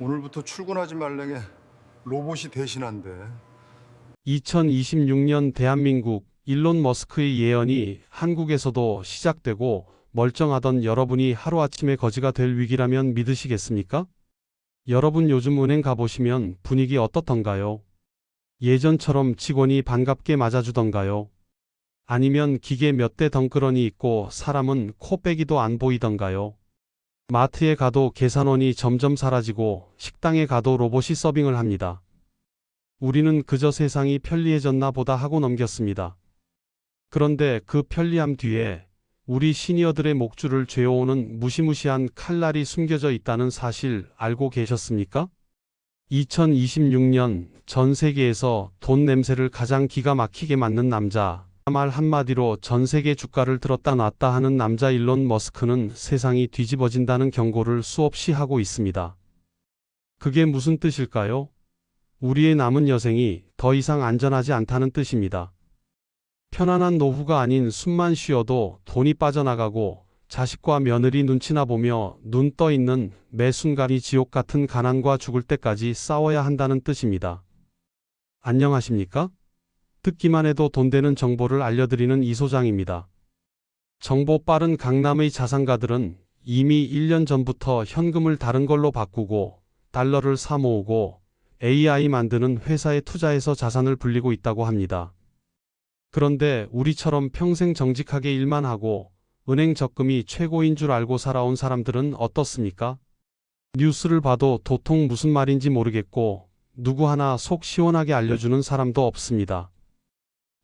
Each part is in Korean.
오늘부터 출근하지 말랭에 로봇이 대신한대. 2026년 대한민국 일론 머스크의 예언이 한국에서도 시작되고 멀쩡하던 여러분이 하루아침에 거지가 될 위기라면 믿으시겠습니까? 여러분 요즘 은행 가보시면 분위기 어떻던가요? 예전처럼 직원이 반갑게 맞아주던가요? 아니면 기계 몇 대 덩그러니 있고 사람은 코 빼기도 안 보이던가요? 마트에 가도 계산원이 점점 사라지고 식당에 가도 로봇이 서빙을 합니다. 우리는 그저 세상이 편리해졌나 보다 하고 넘겼습니다. 그런데 그 편리함 뒤에 우리 시니어들의 목줄을 죄어오는 무시무시한 칼날이 숨겨져 있다는 사실 알고 계셨습니까? 2026년 전 세계에서 돈 냄새를 가장 기가 막히게 맡는 남자, 말 한마디로 전 세계 주가를 들었다 놨다 하는 남자 일론 머스크는 세상이 뒤집어진다는 경고를 수없이 하고 있습니다. 그게 무슨 뜻일까요? 우리의 남은 여생이 더 이상 안전하지 않다는 뜻입니다. 편안한 노후가 아닌 숨만 쉬어도 돈이 빠져나가고 자식과 며느리 눈치나 보며 눈 떠 있는 매 순간이 지옥 같은 가난과 죽을 때까지 싸워야 한다는 뜻입니다. 안녕하십니까? 듣기만 해도 돈 되는 정보를 알려드리는 이 소장입니다. 정보 빠른 강남의 자산가들은 이미 1년 전부터 현금을 다른 걸로 바꾸고 달러를 사 모으고 AI 만드는 회사에 투자해서 자산을 불리고 있다고 합니다. 그런데 우리처럼 평생 정직하게 일만 하고 은행 적금이 최고인 줄 알고 살아온 사람들은 어떻습니까? 뉴스를 봐도 도통 무슨 말인지 모르겠고 누구 하나 속 시원하게 알려주는 사람도 없습니다.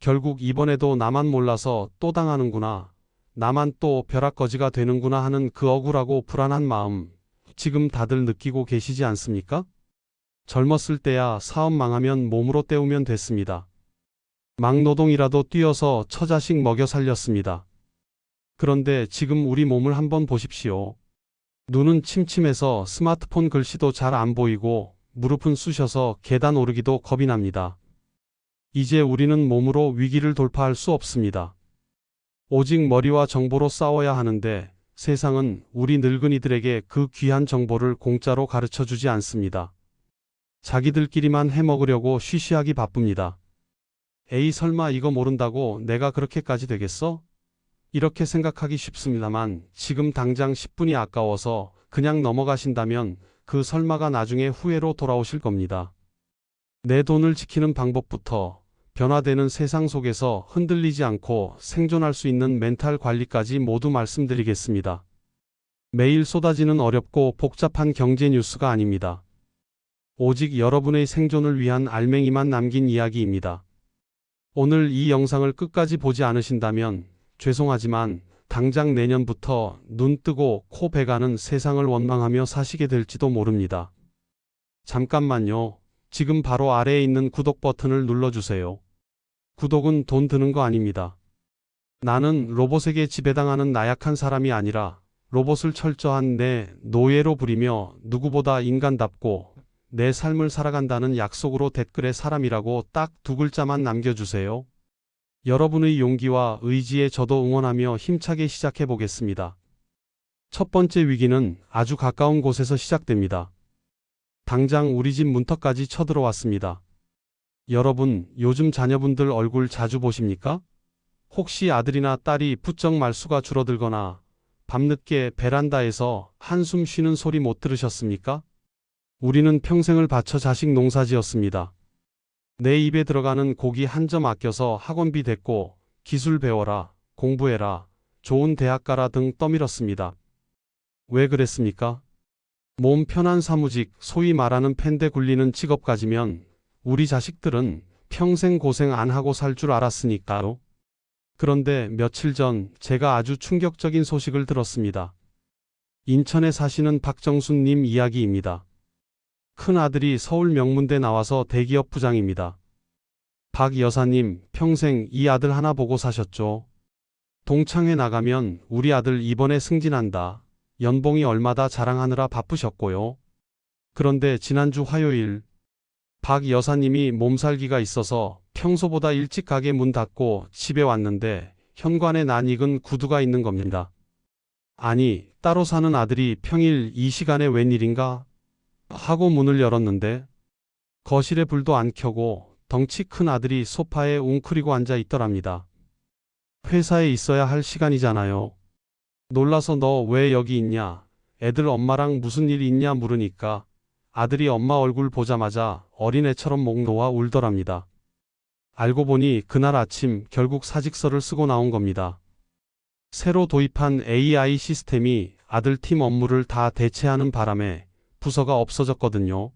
결국 이번에도 나만 몰라서 또 당하는구나. 나만 또 벼락거지가 되는구나 하는 그 억울하고 불안한 마음 지금 다들 느끼고 계시지 않습니까? 젊었을 때야 사업 망하면 몸으로 때우면 됐습니다. 막노동이라도 뛰어서 처자식 먹여 살렸습니다. 그런데 지금 우리 몸을 한번 보십시오. 눈은 침침해서 스마트폰 글씨도 잘 안 보이고 무릎은 쑤셔서 계단 오르기도 겁이 납니다. 이제 우리는 몸으로 위기를 돌파할 수 없습니다. 오직 머리와 정보로 싸워야 하는데 세상은 우리 늙은이들에게 그 귀한 정보를 공짜로 가르쳐 주지 않습니다. 자기들끼리만 해먹으려고 쉬쉬하기 바쁩니다. 에이 설마 이거 모른다고 내가 그렇게까지 되겠어? 이렇게 생각하기 쉽습니다만 지금 당장 10분이 아까워서 그냥 넘어가신다면 그 설마가 나중에 후회로 돌아오실 겁니다. 내 돈을 지키는 방법부터 변화되는 세상 속에서 흔들리지 않고 생존할 수 있는 멘탈 관리까지 모두 말씀드리겠습니다. 매일 쏟아지는 어렵고 복잡한 경제 뉴스가 아닙니다. 오직 여러분의 생존을 위한 알맹이만 남긴 이야기입니다. 오늘 이 영상을 끝까지 보지 않으신다면 죄송하지만 당장 내년부터 눈 뜨고 코 베가는 세상을 원망하며 사시게 될지도 모릅니다. 잠깐만요. 지금 바로 아래에 있는 구독 버튼을 눌러주세요. 구독은 돈 드는 거 아닙니다. 나는 로봇에게 지배당하는 나약한 사람이 아니라 로봇을 철저한 내 노예로 부리며 누구보다 인간답고 내 삶을 살아간다는 약속으로 댓글에 사람이라고 딱 두 글자만 남겨주세요. 여러분의 용기와 의지에 저도 응원하며 힘차게 시작해 보겠습니다. 첫 번째 위기는 아주 가까운 곳에서 시작됩니다. 당장 우리 집 문턱까지 쳐들어왔습니다. 여러분, 요즘 자녀분들 얼굴 자주 보십니까? 혹시 아들이나 딸이 부쩍 말수가 줄어들거나 밤늦게 베란다에서 한숨 쉬는 소리 못 들으셨습니까? 우리는 평생을 바쳐 자식 농사 지었습니다. 내 입에 들어가는 고기 한 점 아껴서 학원비 댔고 기술 배워라, 공부해라, 좋은 대학 가라 등 떠밀었습니다. 왜 그랬습니까? 몸 편한 사무직, 소위 말하는 펜대 굴리는 직업 가지면 우리 자식들은 평생 고생 안 하고 살 줄 알았으니까요. 그런데 며칠 전 제가 아주 충격적인 소식을 들었습니다. 인천에 사시는 박정순님 이야기입니다. 큰 아들이 서울 명문대 나와서 대기업 부장입니다. 박 여사님 평생 이 아들 하나 보고 사셨죠. 동창회 나가면 우리 아들 이번에 승진한다. 연봉이 얼마다 자랑하느라 바쁘셨고요. 그런데 지난주 화요일 박 여사님이 몸살기가 있어서 평소보다 일찍 가게 문 닫고 집에 왔는데 현관에 낯익은 구두가 있는 겁니다. 아니, 따로 사는 아들이 평일 이 시간에 웬일인가? 하고 문을 열었는데 거실에 불도 안 켜고 덩치 큰 아들이 소파에 웅크리고 앉아 있더랍니다. 회사에 있어야 할 시간이잖아요. 놀라서 너 왜 여기 있냐? 애들 엄마랑 무슨 일 있냐 물으니까 아들이 엄마 얼굴 보자마자 어린애처럼 목 놓아 울더랍니다. 알고 보니 그날 아침 결국 사직서를 쓰고 나온 겁니다. 새로 도입한 AI 시스템이 아들 팀 업무를 다 대체하는 바람에 부서가 없어졌거든요.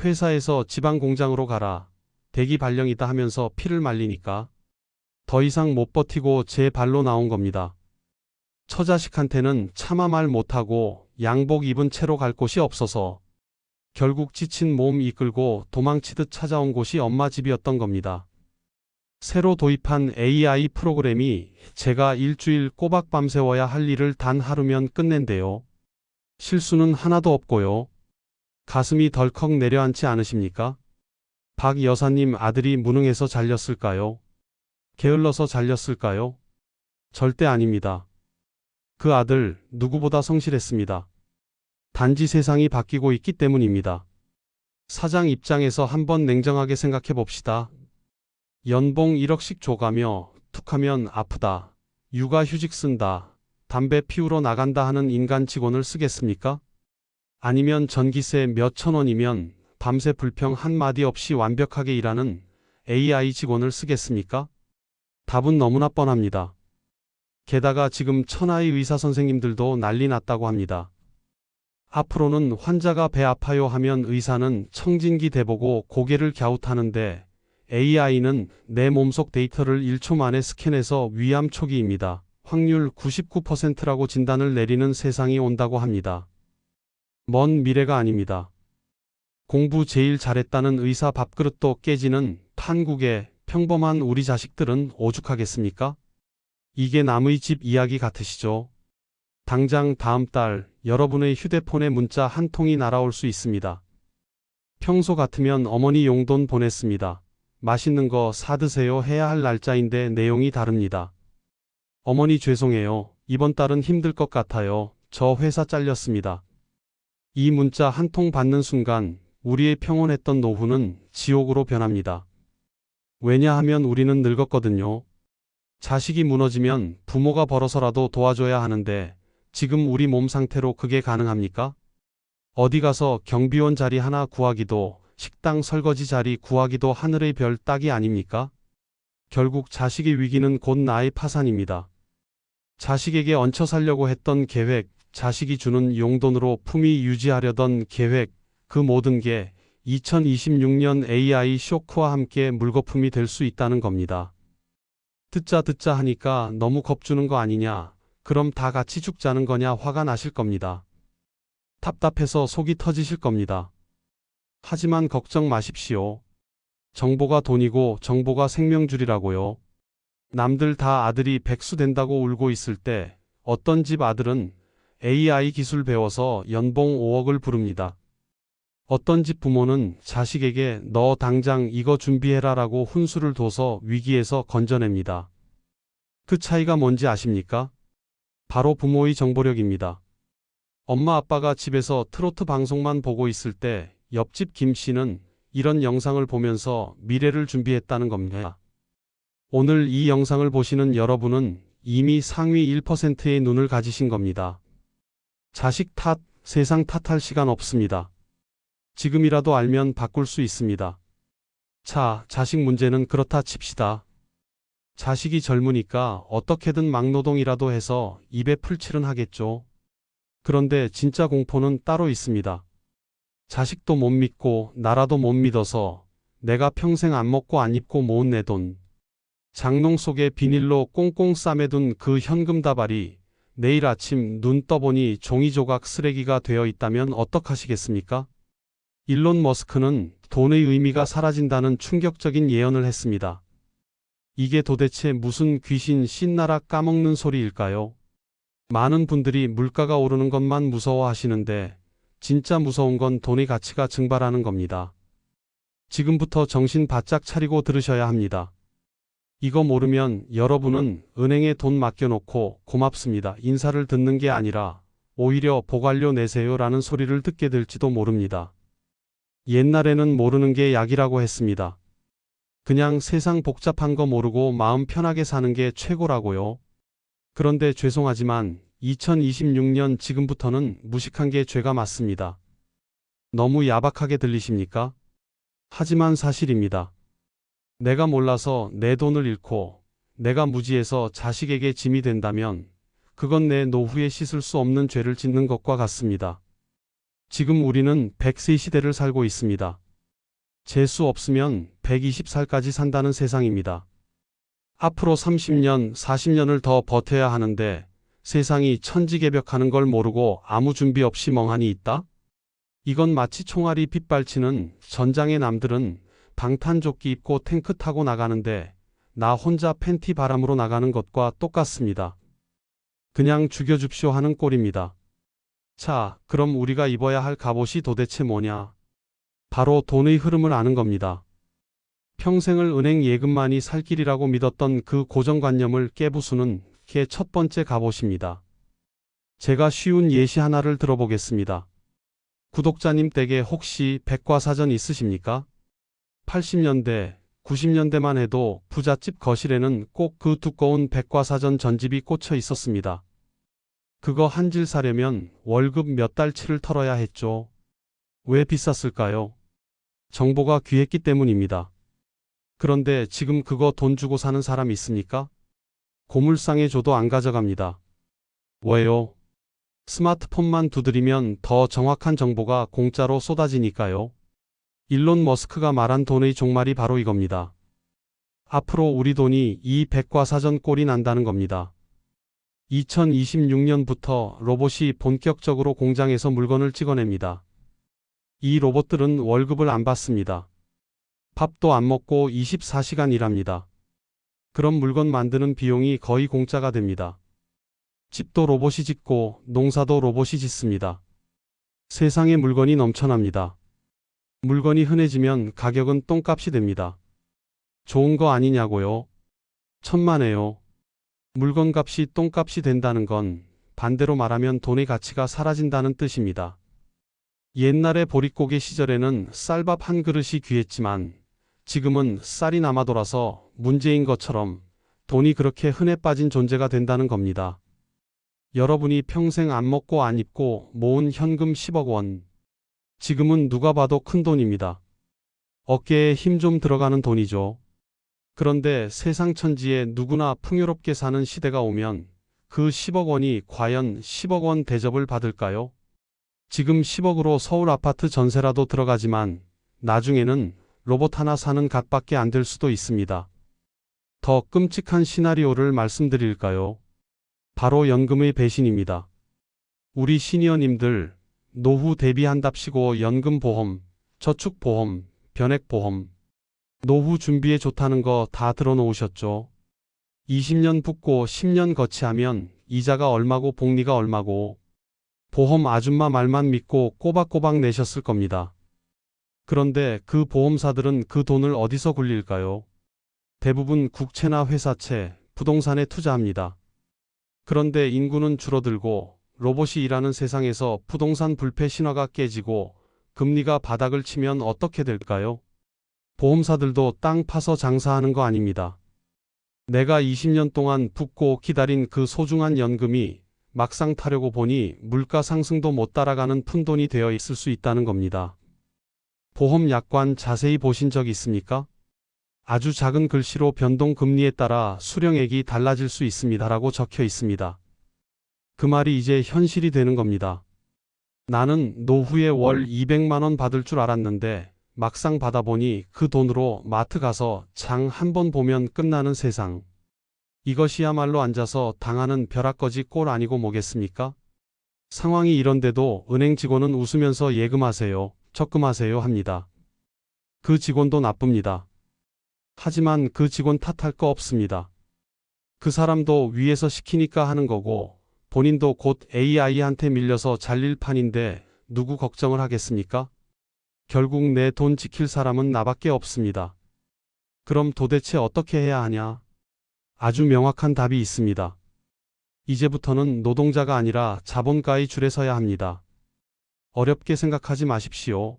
회사에서 지방 공장으로 가라. 대기 발령이다 하면서 피를 말리니까 더 이상 못 버티고 제 발로 나온 겁니다. 처자식한테는 차마 말 못하고 양복 입은 채로 갈 곳이 없어서 결국 지친 몸 이끌고 도망치듯 찾아온 곳이 엄마 집이었던 겁니다. 새로 도입한 AI 프로그램이 제가 일주일 꼬박 밤새워야 할 일을 단 하루면 끝낸대요. 실수는 하나도 없고요. 가슴이 덜컥 내려앉지 않으십니까? 박 여사님 아들이 무능해서 잘렸을까요? 게을러서 잘렸을까요? 절대 아닙니다. 그 아들 누구보다 성실했습니다. 단지 세상이 바뀌고 있기 때문입니다. 사장 입장에서 한번 냉정하게 생각해 봅시다. 연봉 1억씩 줘가며 툭하면 아프다. 육아 휴직 쓴다. 담배 피우러 나간다 하는 인간 직원을 쓰겠습니까? 아니면 전기세 몇천 원이면 밤새 불평 한마디 없이 완벽하게 일하는 AI 직원을 쓰겠습니까? 답은 너무나 뻔합니다. 게다가 지금 천하의 의사 선생님들도 난리 났다고 합니다. 앞으로는 환자가 배 아파요 하면 의사는 청진기 대보고 고개를 갸웃하는데 AI는 내 몸속 데이터를 1초 만에 스캔해서 위암 초기입니다. 확률 99%라고 진단을 내리는 세상이 온다고 합니다. 먼 미래가 아닙니다. 공부 제일 잘했다는 의사 밥그릇도 깨지는 판국에 평범한 우리 자식들은 오죽하겠습니까? 이게 남의 집 이야기 같으시죠? 당장 다음 달 여러분의 휴대폰에 문자 한 통이 날아올 수 있습니다. 평소 같으면 어머니 용돈 보냈습니다. 맛있는 거 사드세요 해야 할 날짜인데 내용이 다릅니다. 어머니 죄송해요. 이번 달은 힘들 것 같아요. 저 회사 잘렸습니다. 이 문자 한 통 받는 순간 우리의 평온했던 노후는 지옥으로 변합니다. 왜냐하면 우리는 늙었거든요. 자식이 무너지면 부모가 벌어서라도 도와줘야 하는데 지금 우리 몸 상태로 그게 가능합니까? 어디 가서 경비원 자리 하나 구하기도 식당 설거지 자리 구하기도 하늘의 별 따기 아닙니까? 결국 자식의 위기는 곧 나의 파산입니다. 자식에게 얹혀 살려고 했던 계획, 자식이 주는 용돈으로 품위 유지하려던 계획, 그 모든 게 2026년 AI 쇼크와 함께 물거품이 될 수 있다는 겁니다. 듣자 듣자 하니까 너무 겁주는 거 아니냐, 그럼 다 같이 죽자는 거냐 화가 나실 겁니다. 답답해서 속이 터지실 겁니다. 하지만 걱정 마십시오. 정보가 돈이고 정보가 생명줄이라고요. 남들 다 아들이 백수 된다고 울고 있을 때 어떤 집 아들은 AI 기술 배워서 연봉 5억을 부릅니다. 어떤 집 부모는 자식에게 너 당장 이거 준비해라 라고 훈수를 둬서 위기에서 건져냅니다. 그 차이가 뭔지 아십니까? 바로 부모의 정보력입니다. 엄마 아빠가 집에서 트로트 방송만 보고 있을 때 옆집 김 씨는 이런 영상을 보면서 미래를 준비했다는 겁니다. 오늘 이 영상을 보시는 여러분은 이미 상위 1%의 눈을 가지신 겁니다. 자식 탓, 세상 탓할 시간 없습니다. 지금이라도 알면 바꿀 수 있습니다. 자, 자식 문제는 그렇다 칩시다. 자식이 젊으니까 어떻게든 막노동이라도 해서 입에 풀칠은 하겠죠. 그런데 진짜 공포는 따로 있습니다. 자식도 못 믿고 나라도 못 믿어서 내가 평생 안 먹고 안 입고 모은 내 돈. 장롱 속에 비닐로 꽁꽁 싸매둔 그 현금 다발이 내일 아침 눈 떠보니 종이 조각 쓰레기가 되어 있다면 어떡하시겠습니까? 일론 머스크는 돈의 의미가 사라진다는 충격적인 예언을 했습니다. 이게 도대체 무슨 귀신 신나라 까먹는 소리일까요? 많은 분들이 물가가 오르는 것만 무서워하시는데 진짜 무서운 건 돈의 가치가 증발하는 겁니다. 지금부터 정신 바짝 차리고 들으셔야 합니다. 이거 모르면 여러분은 은행에 돈 맡겨놓고 고맙습니다. 인사를 듣는 게 아니라 오히려 보관료 내세요 라는 소리를 듣게 될지도 모릅니다. 옛날에는 모르는 게 약이라고 했습니다. 그냥 세상 복잡한 거 모르고 마음 편하게 사는 게 최고라고요. 그런데 죄송하지만 2026년 지금부터는 무식한 게 죄가 맞습니다. 너무 야박하게 들리십니까? 하지만 사실입니다. 내가 몰라서 내 돈을 잃고 내가 무지해서 자식에게 짐이 된다면 그건 내 노후에 씻을 수 없는 죄를 짓는 것과 같습니다. 지금 우리는 100세 시대를 살고 있습니다. 재수 없으면 120살까지 산다는 세상입니다. 앞으로 30년, 40년을 더 버텨야 하는데 세상이 천지개벽하는 걸 모르고 아무 준비 없이 멍하니 있다? 이건 마치 총알이 빗발치는 전장의 남들은 방탄조끼 입고 탱크 타고 나가는데 나 혼자 팬티 바람으로 나가는 것과 똑같습니다. 그냥 죽여줍쇼 하는 꼴입니다. 자, 그럼 우리가 입어야 할 갑옷이 도대체 뭐냐? 바로 돈의 흐름을 아는 겁니다. 평생을 은행 예금만이 살 길이라고 믿었던 그 고정관념을 깨부수는 게 첫 번째 갑옷입니다. 제가 쉬운 예시 하나를 들어보겠습니다. 구독자님 댁에 혹시 백과사전 있으십니까? 80년대, 90년대만 해도 부잣집 거실에는 꼭 그 두꺼운 백과사전 전집이 꽂혀 있었습니다. 그거 한 질 사려면 월급 몇 달치를 털어야 했죠. 왜 비쌌을까요? 정보가 귀했기 때문입니다. 그런데 지금 그거 돈 주고 사는 사람 있습니까? 고물상에 줘도 안 가져갑니다. 왜요? 스마트폰만 두드리면 더 정확한 정보가 공짜로 쏟아지니까요. 일론 머스크가 말한 돈의 종말이 바로 이겁니다. 앞으로 우리 돈이 이 백과사전 꼴이 난다는 겁니다. 2026년부터 로봇이 본격적으로 공장에서 물건을 찍어냅니다. 이 로봇들은 월급을 안 받습니다. 밥도 안 먹고 24시간 일합니다. 그럼 물건 만드는 비용이 거의 공짜가 됩니다. 집도 로봇이 짓고 농사도 로봇이 짓습니다. 세상에 물건이 넘쳐납니다. 물건이 흔해지면 가격은 똥값이 됩니다. 좋은 거 아니냐고요? 천만에요. 물건 값이 똥값이 된다는 건 반대로 말하면 돈의 가치가 사라진다는 뜻입니다. 옛날에 보릿고개 시절에는 쌀밥 한 그릇이 귀했지만 지금은 쌀이 남아 돌아서 문제인 것처럼 돈이 그렇게 흔해 빠진 존재가 된다는 겁니다. 여러분이 평생 안 먹고 안 입고 모은 현금 10억 원. 지금은 누가 봐도 큰 돈입니다. 어깨에 힘 좀 들어가는 돈이죠. 그런데 세상 천지에 누구나 풍요롭게 사는 시대가 오면 그 10억 원이 과연 10억 원 대접을 받을까요? 지금 10억으로 서울 아파트 전세라도 들어가지만 나중에는 로봇 하나 사는 값밖에 안 될 수도 있습니다. 더 끔찍한 시나리오를 말씀드릴까요? 바로 연금의 배신입니다. 우리 시니어님들 노후 대비한답시고 연금보험, 저축보험, 변액보험, 노후 준비에 좋다는 거 다 들어놓으셨죠? 20년 붓고 10년 거치하면 이자가 얼마고 복리가 얼마고 보험 아줌마 말만 믿고 꼬박꼬박 내셨을 겁니다. 그런데 그 보험사들은 그 돈을 어디서 굴릴까요? 대부분 국채나 회사채, 부동산에 투자합니다. 그런데 인구는 줄어들고 로봇이 일하는 세상에서 부동산 불패 신화가 깨지고 금리가 바닥을 치면 어떻게 될까요? 보험사들도 땅 파서 장사하는 거 아닙니다. 내가 20년 동안 붓고 기다린 그 소중한 연금이 막상 타려고 보니 물가 상승도 못 따라가는 푼돈이 되어 있을 수 있다는 겁니다. 보험 약관 자세히 보신 적 있습니까? 아주 작은 글씨로 변동 금리에 따라 수령액이 달라질 수 있습니다라고 적혀 있습니다. 그 말이 이제 현실이 되는 겁니다. 나는 노후에 월 200만 원 받을 줄 알았는데 막상 받아보니 그 돈으로 마트 가서 장 한 번 보면 끝나는 세상. 이것이야말로 앉아서 당하는 벼락거지 꼴 아니고 뭐겠습니까? 상황이 이런데도 은행 직원은 웃으면서 예금하세요, 적금하세요 합니다. 그 직원도 나쁩니다. 하지만 그 직원 탓할 거 없습니다. 그 사람도 위에서 시키니까 하는 거고 본인도 곧 AI한테 밀려서 잘릴 판인데 누구 걱정을 하겠습니까? 결국 내 돈 지킬 사람은 나밖에 없습니다. 그럼 도대체 어떻게 해야 하냐? 아주 명확한 답이 있습니다. 이제부터는 노동자가 아니라 자본가의 줄에 서야 합니다. 어렵게 생각하지 마십시오.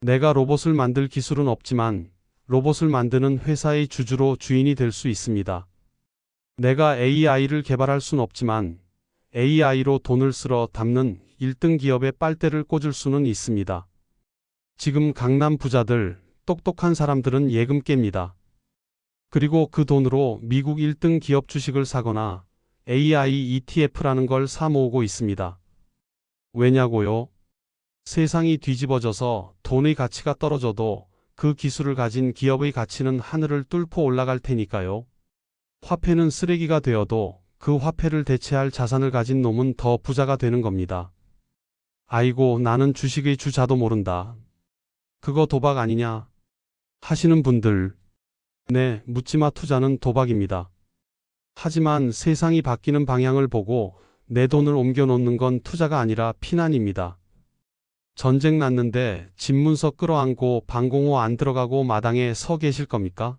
내가 로봇을 만들 기술은 없지만 로봇을 만드는 회사의 주주로 주인이 될 수 있습니다. 내가 AI를 개발할 순 없지만 AI로 돈을 쓸어 담는 1등 기업에 빨대를 꽂을 수는 있습니다. 지금 강남 부자들, 똑똑한 사람들은 예금 깹니다. 그리고 그 돈으로 미국 1등 기업 주식을 사거나 AI ETF라는 걸 사 모으고 있습니다. 왜냐고요? 세상이 뒤집어져서 돈의 가치가 떨어져도 그 기술을 가진 기업의 가치는 하늘을 뚫고 올라갈 테니까요. 화폐는 쓰레기가 되어도 그 화폐를 대체할 자산을 가진 놈은 더 부자가 되는 겁니다. 아이고, 나는 주식의 주자도 모른다. 그거 도박 아니냐? 하시는 분들. 네, 묻지마 투자는 도박입니다. 하지만 세상이 바뀌는 방향을 보고 내 돈을 옮겨 놓는 건 투자가 아니라 피난입니다. 전쟁 났는데 집 문서 끌어안고 방공호 안 들어가고 마당에 서 계실 겁니까?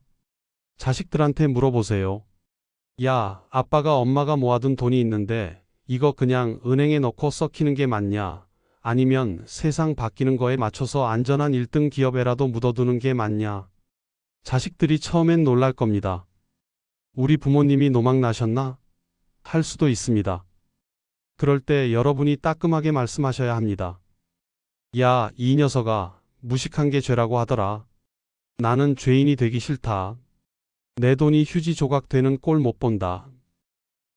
자식들한테 물어보세요. 야, 아빠가 엄마가 모아둔 돈이 있는데 이거 그냥 은행에 넣고 썩히는 게 맞냐? 아니면 세상 바뀌는 거에 맞춰서 안전한 1등 기업에라도 묻어두는 게 맞냐? 자식들이 처음엔 놀랄 겁니다. 우리 부모님이 노망 나셨나? 할 수도 있습니다. 그럴 때 여러분이 따끔하게 말씀하셔야 합니다. 야, 이 녀석아, 무식한 게 죄라고 하더라. 나는 죄인이 되기 싫다. 내 돈이 휴지 조각 되는 꼴 못 본다.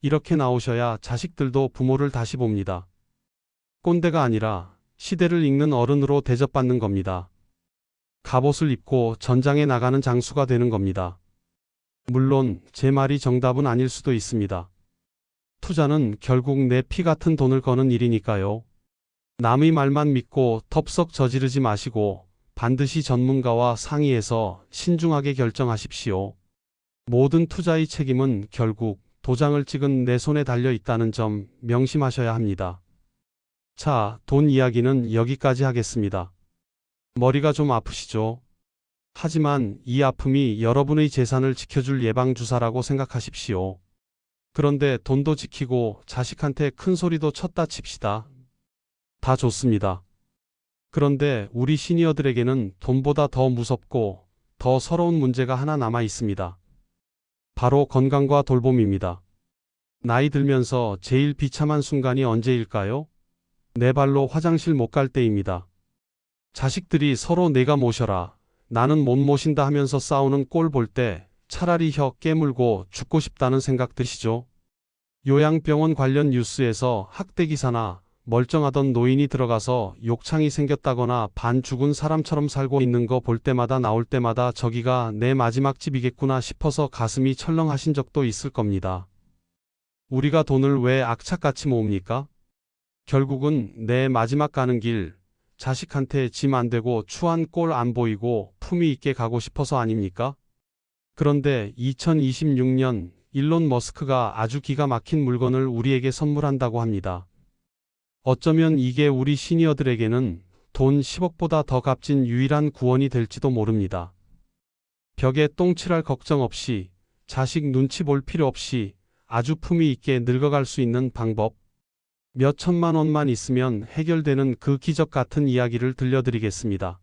이렇게 나오셔야 자식들도 부모를 다시 봅니다. 꼰대가 아니라 시대를 읽는 어른으로 대접받는 겁니다. 갑옷을 입고 전장에 나가는 장수가 되는 겁니다. 물론 제 말이 정답은 아닐 수도 있습니다. 투자는 결국 내 피 같은 돈을 거는 일이니까요. 남의 말만 믿고 덥석 저지르지 마시고 반드시 전문가와 상의해서 신중하게 결정하십시오. 모든 투자의 책임은 결국 도장을 찍은 내 손에 달려 있다는 점 명심하셔야 합니다. 자, 돈 이야기는 여기까지 하겠습니다. 머리가 좀 아프시죠? 하지만 이 아픔이 여러분의 재산을 지켜줄 예방주사라고 생각하십시오. 그런데 돈도 지키고 자식한테 큰 소리도 쳤다 칩시다. 다 좋습니다. 그런데 우리 시니어들에게는 돈보다 더 무섭고 더 서러운 문제가 하나 남아 있습니다. 바로 건강과 돌봄입니다. 나이 들면서 제일 비참한 순간이 언제일까요? 내 발로 화장실 못 갈 때입니다. 자식들이 서로 내가 모셔라, 나는 못 모신다 하면서 싸우는 꼴 볼 때 차라리 혀 깨물고 죽고 싶다는 생각 드시죠? 요양병원 관련 뉴스에서 학대 기사나 멀쩡하던 노인이 들어가서 욕창이 생겼다거나 반 죽은 사람처럼 살고 있는 거 볼 때마다 나올 때마다 저기가 내 마지막 집이겠구나 싶어서 가슴이 철렁하신 적도 있을 겁니다. 우리가 돈을 왜 악착같이 모읍니까? 결국은 내 마지막 가는 길, 자식한테 짐 안 되고 추한 꼴 안 보이고 품위 있게 가고 싶어서 아닙니까? 그런데 2026년 일론 머스크가 아주 기가 막힌 물건을 우리에게 선물한다고 합니다. 어쩌면 이게 우리 시니어들에게는 돈 10억보다 더 값진 유일한 구원이 될지도 모릅니다. 벽에 똥칠할 걱정 없이 자식 눈치 볼 필요 없이 아주 품위 있게 늙어갈 수 있는 방법. 몇 천만 원만 있으면 해결되는 그 기적 같은 이야기를 들려드리겠습니다.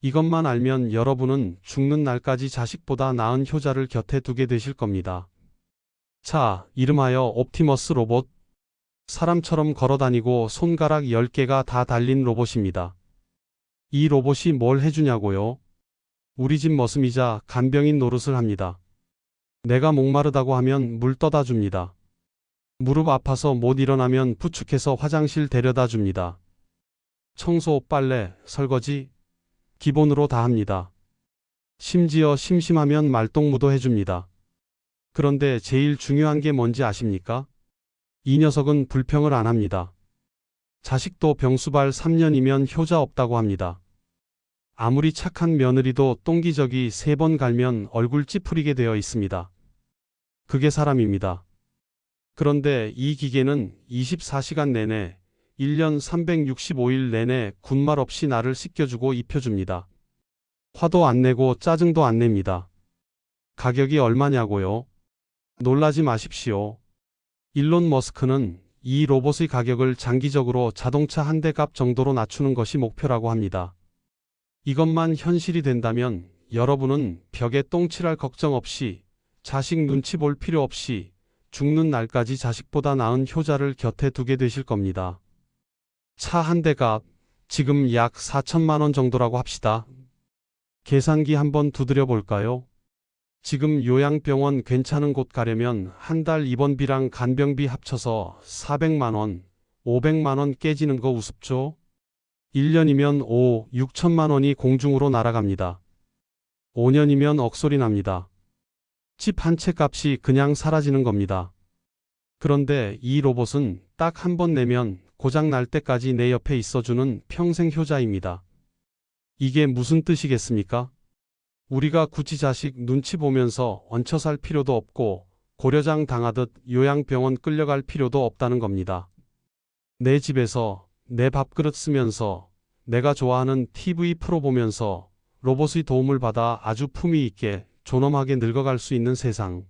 이것만 알면 여러분은 죽는 날까지 자식보다 나은 효자를 곁에 두게 되실 겁니다. 자, 이름하여 옵티머스 로봇. 사람처럼 걸어다니고 손가락 10개가 다 달린 로봇입니다. 이 로봇이 뭘 해주냐고요? 우리 집 머슴이자 간병인 노릇을 합니다. 내가 목마르다고 하면 물 떠다 줍니다. 무릎 아파서 못 일어나면 부축해서 화장실 데려다 줍니다. 청소, 빨래, 설거지, 기본으로 다 합니다. 심지어 심심하면 말동무도 해줍니다. 그런데 제일 중요한 게 뭔지 아십니까? 이 녀석은 불평을 안 합니다. 자식도 병수발 3년이면 효자 없다고 합니다. 아무리 착한 며느리도 똥기저귀 세번 갈면 얼굴 찌푸리게 되어 있습니다. 그게 사람입니다. 그런데 이 기계는 24시간 내내 1년 365일 내내 군말 없이 나를 씻겨주고 입혀줍니다. 화도 안 내고 짜증도 안 냅니다. 가격이 얼마냐고요? 놀라지 마십시오. 일론 머스크는 이 로봇의 가격을 장기적으로 자동차 한 대 값 정도로 낮추는 것이 목표라고 합니다. 이것만 현실이 된다면 여러분은 벽에 똥칠할 걱정 없이 자식 눈치 볼 필요 없이 죽는 날까지 자식보다 나은 효자를 곁에 두게 되실 겁니다. 차 한대 값, 지금 약 4천만 원 정도라고 합시다. 계산기 한번 두드려 볼까요? 지금 요양병원 괜찮은 곳 가려면 한 달 입원비랑 간병비 합쳐서 400만 원, 500만 원 깨지는 거 우습죠? 1년이면 5, 6천만 원이 공중으로 날아갑니다. 5년이면 억소리 납니다. 집 한 채 값이 그냥 사라지는 겁니다. 그런데 이 로봇은 딱 한 번 내면 고장 날 때까지 내 옆에 있어주는 평생 효자입니다. 이게 무슨 뜻이겠습니까? 우리가 굳이 자식 눈치 보면서 얹혀 살 필요도 없고 고려장 당하듯 요양병원 끌려갈 필요도 없다는 겁니다. 내 집에서 내 밥그릇 쓰면서 내가 좋아하는 TV 프로 보면서 로봇의 도움을 받아 아주 품위 있게 존엄하게 늙어갈 수 있는 세상.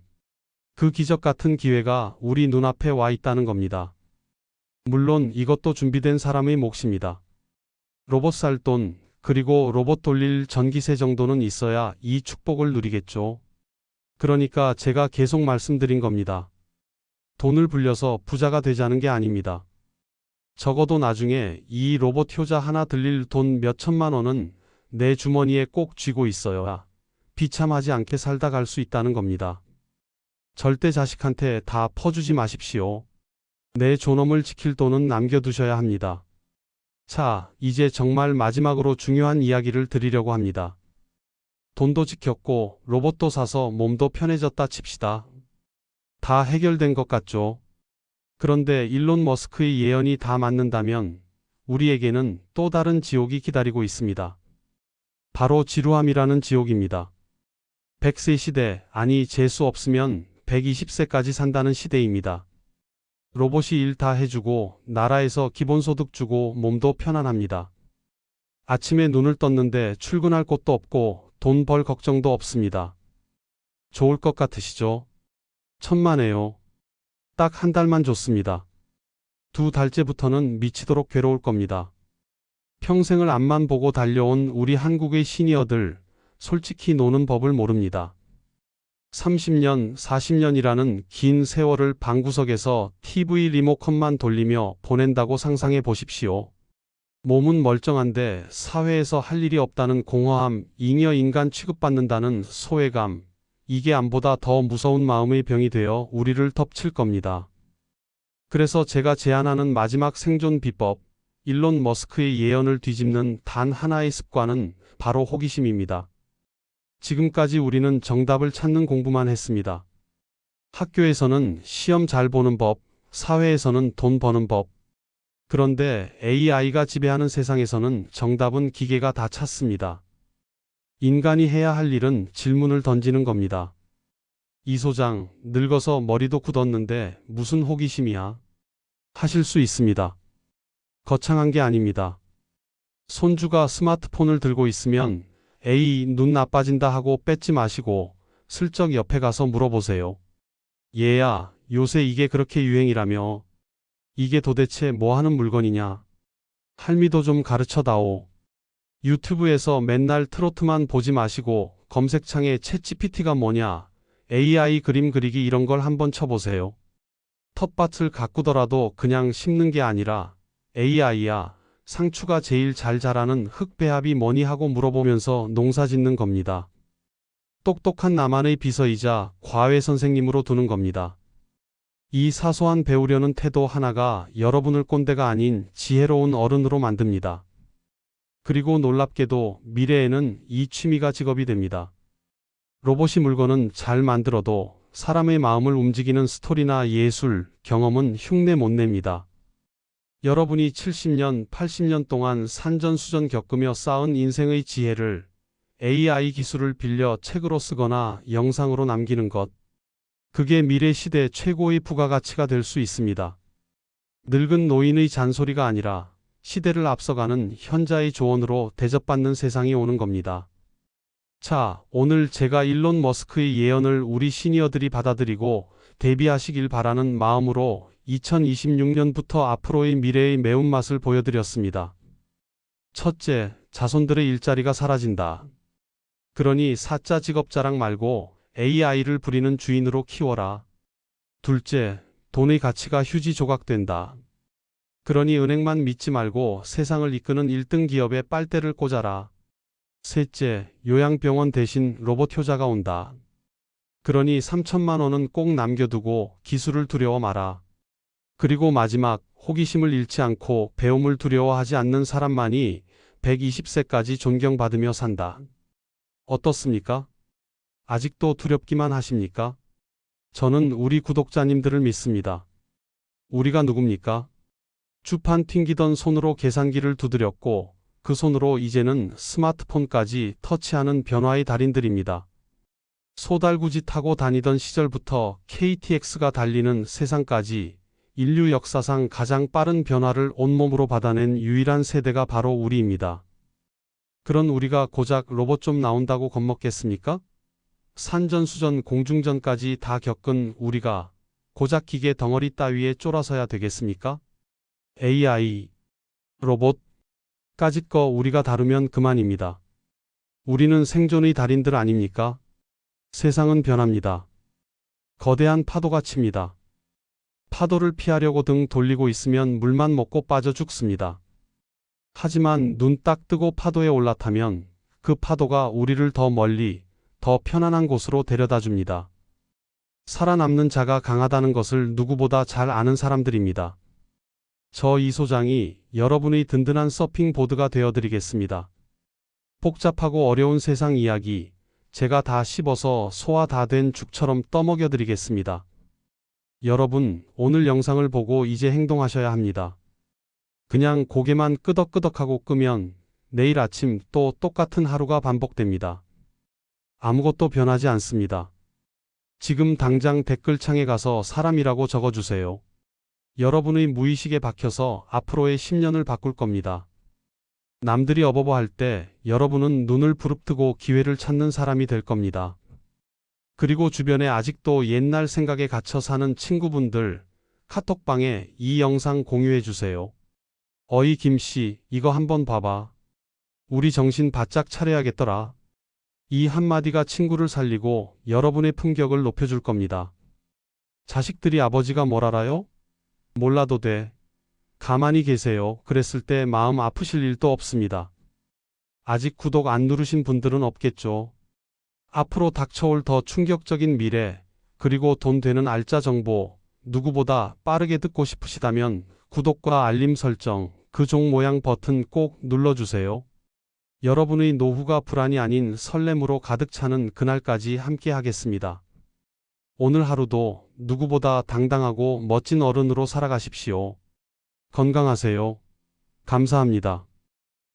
그 기적 같은 기회가 우리 눈앞에 와 있다는 겁니다. 물론 이것도 준비된 사람의 몫입니다. 로봇 살 돈, 그리고 로봇 돌릴 전기세 정도는 있어야 이 축복을 누리겠죠. 그러니까 제가 계속 말씀드린 겁니다. 돈을 불려서 부자가 되자는 게 아닙니다. 적어도 나중에 이 로봇 효자 하나 들릴 돈 몇 천만 원은 내 주머니에 꼭 쥐고 있어야 비참하지 않게 살다 갈 수 있다는 겁니다. 절대 자식한테 다 퍼주지 마십시오. 내 존엄을 지킬 돈은 남겨두셔야 합니다. 자, 이제 정말 마지막으로 중요한 이야기를 드리려고 합니다. 돈도 지켰고 로봇도 사서 몸도 편해졌다 칩시다. 다 해결된 것 같죠? 그런데 일론 머스크의 예언이 다 맞는다면 우리에게는 또 다른 지옥이 기다리고 있습니다. 바로 지루함이라는 지옥입니다. 100세 시대, 아니 재수 없으면 120세까지 산다는 시대입니다. 로봇이 일 다 해주고 나라에서 기본소득 주고 몸도 편안합니다. 아침에 눈을 떴는데 출근할 곳도 없고 돈 벌 걱정도 없습니다. 좋을 것 같으시죠? 천만에요. 딱 한 달만 좋습니다. 두 달째부터는 미치도록 괴로울 겁니다. 평생을 앞만 보고 달려온 우리 한국의 시니어들, 솔직히 노는 법을 모릅니다. 30년, 40년이라는 긴 세월을 방구석에서 TV 리모컨만 돌리며 보낸다고 상상해 보십시오. 몸은 멀쩡한데 사회에서 할 일이 없다는 공허함, 잉여 인간 취급받는다는 소외감, 이게 암보다 더 무서운 마음의 병이 되어 우리를 덮칠 겁니다. 그래서 제가 제안하는 마지막 생존 비법, 일론 머스크의 예언을 뒤집는 단 하나의 습관은 바로 호기심입니다. 지금까지 우리는 정답을 찾는 공부만 했습니다. 학교에서는 시험 잘 보는 법, 사회에서는 돈 버는 법. 그런데 AI가 지배하는 세상에서는 정답은 기계가 다 찾습니다. 인간이 해야 할 일은 질문을 던지는 겁니다. 이 소장, 늙어서 머리도 굳었는데 무슨 호기심이야? 하실 수 있습니다. 거창한 게 아닙니다. 손주가 스마트폰을 들고 있으면 에이, 눈 나빠진다 하고 뺏지 마시고 슬쩍 옆에 가서 물어보세요. 얘야, 요새 이게 그렇게 유행이라며. 이게 도대체 뭐 하는 물건이냐? 할미도 좀 가르쳐 다오. 유튜브에서 맨날 트로트만 보지 마시고 검색창에 챗GPT가 뭐냐, AI 그림 그리기 이런 걸 한번 쳐보세요. 텃밭을 가꾸더라도 그냥 심는 게 아니라 AI야, 상추가 제일 잘 자라는 흙배합이 뭐니 하고 물어보면서 농사 짓는 겁니다. 똑똑한 나만의 비서이자 과외 선생님으로 두는 겁니다. 이 사소한 배우려는 태도 하나가 여러분을 꼰대가 아닌 지혜로운 어른으로 만듭니다. 그리고 놀랍게도 미래에는 이 취미가 직업이 됩니다. 로봇이 물건은 잘 만들어도 사람의 마음을 움직이는 스토리나 예술, 경험은 흉내 못 냅니다. 여러분이 70년, 80년 동안 산전수전 겪으며 쌓은 인생의 지혜를 AI 기술을 빌려 책으로 쓰거나 영상으로 남기는 것. 그게 미래 시대 최고의 부가가치가 될 수 있습니다. 늙은 노인의 잔소리가 아니라 시대를 앞서가는 현자의 조언으로 대접받는 세상이 오는 겁니다. 자, 오늘 제가 일론 머스크의 예언을 우리 시니어들이 받아들이고 대비하시길 바라는 마음으로 2026년부터 앞으로의 미래의 매운맛을 보여드렸습니다. 첫째, 자손들의 일자리가 사라진다. 그러니 사자 직업 자랑 말고 AI를 부리는 주인으로 키워라. 둘째, 돈의 가치가 휴지 조각된다. 그러니 은행만 믿지 말고 세상을 이끄는 1등 기업에 빨대를 꽂아라. 셋째, 요양병원 대신 로봇 효자가 온다. 그러니 3천만 원은 꼭 남겨두고 기술을 두려워 마라. 그리고 마지막, 호기심을 잃지 않고 배움을 두려워하지 않는 사람만이 120세까지 존경받으며 산다. 어떻습니까? 아직도 두렵기만 하십니까? 저는 우리 구독자님들을 믿습니다. 우리가 누굽니까? 주판 튕기던 손으로 계산기를 두드렸고 그 손으로 이제는 스마트폰까지 터치하는 변화의 달인들입니다. 소달구지 타고 다니던 시절부터 KTX가 달리는 세상까지 인류 역사상 가장 빠른 변화를 온몸으로 받아낸 유일한 세대가 바로 우리입니다. 그런 우리가 고작 로봇 좀 나온다고 겁먹겠습니까? 산전수전 공중전까지 다 겪은 우리가 고작 기계 덩어리 따위에 쫄아서야 되겠습니까? AI, 로봇, 까짓 거 우리가 다루면 그만입니다. 우리는 생존의 달인들 아닙니까? 세상은 변합니다. 거대한 파도가 칩니다. 파도를 피하려고 등 돌리고 있으면 물만 먹고 빠져 죽습니다. 하지만 눈 딱 뜨고 파도에 올라타면 그 파도가 우리를 더 멀리, 더 편안한 곳으로 데려다 줍니다. 살아남는 자가 강하다는 것을 누구보다 잘 아는 사람들입니다. 저 이 소장이 여러분의 든든한 서핑 보드가 되어드리겠습니다. 복잡하고 어려운 세상 이야기, 제가 다 씹어서 소화 다 된 죽처럼 떠먹여드리겠습니다. 여러분, 오늘 영상을 보고 이제 행동하셔야 합니다. 그냥 고개만 끄덕끄덕하고 끄면 내일 아침 또 똑같은 하루가 반복됩니다. 아무것도 변하지 않습니다. 지금 당장 댓글창에 가서 사람이라고 적어주세요. 여러분의 무의식에 박혀서 앞으로의 10년을 바꿀 겁니다. 남들이 어버버 할 때 여러분은 눈을 부릅뜨고 기회를 찾는 사람이 될 겁니다. 그리고 주변에 아직도 옛날 생각에 갇혀 사는 친구분들 카톡방에 이 영상 공유해 주세요. 어이 김씨 이거 한번 봐봐. 우리 정신 바짝 차려야겠더라. 이 한마디가 친구를 살리고 여러분의 품격을 높여줄 겁니다. 자식들이 아버지가 뭘 알아요? 몰라도 돼. 가만히 계세요. 그랬을 때 마음 아프실 일도 없습니다. 아직 구독 안 누르신 분들은 없겠죠. 앞으로 닥쳐올 더 충격적인 미래, 그리고 돈 되는 알짜 정보, 누구보다 빠르게 듣고 싶으시다면 구독과 알림 설정, 그 종 모양 버튼 꼭 눌러주세요. 여러분의 노후가 불안이 아닌 설렘으로 가득 차는 그날까지 함께 하겠습니다. 오늘 하루도 누구보다 당당하고 멋진 어른으로 살아가십시오. 건강하세요. 감사합니다.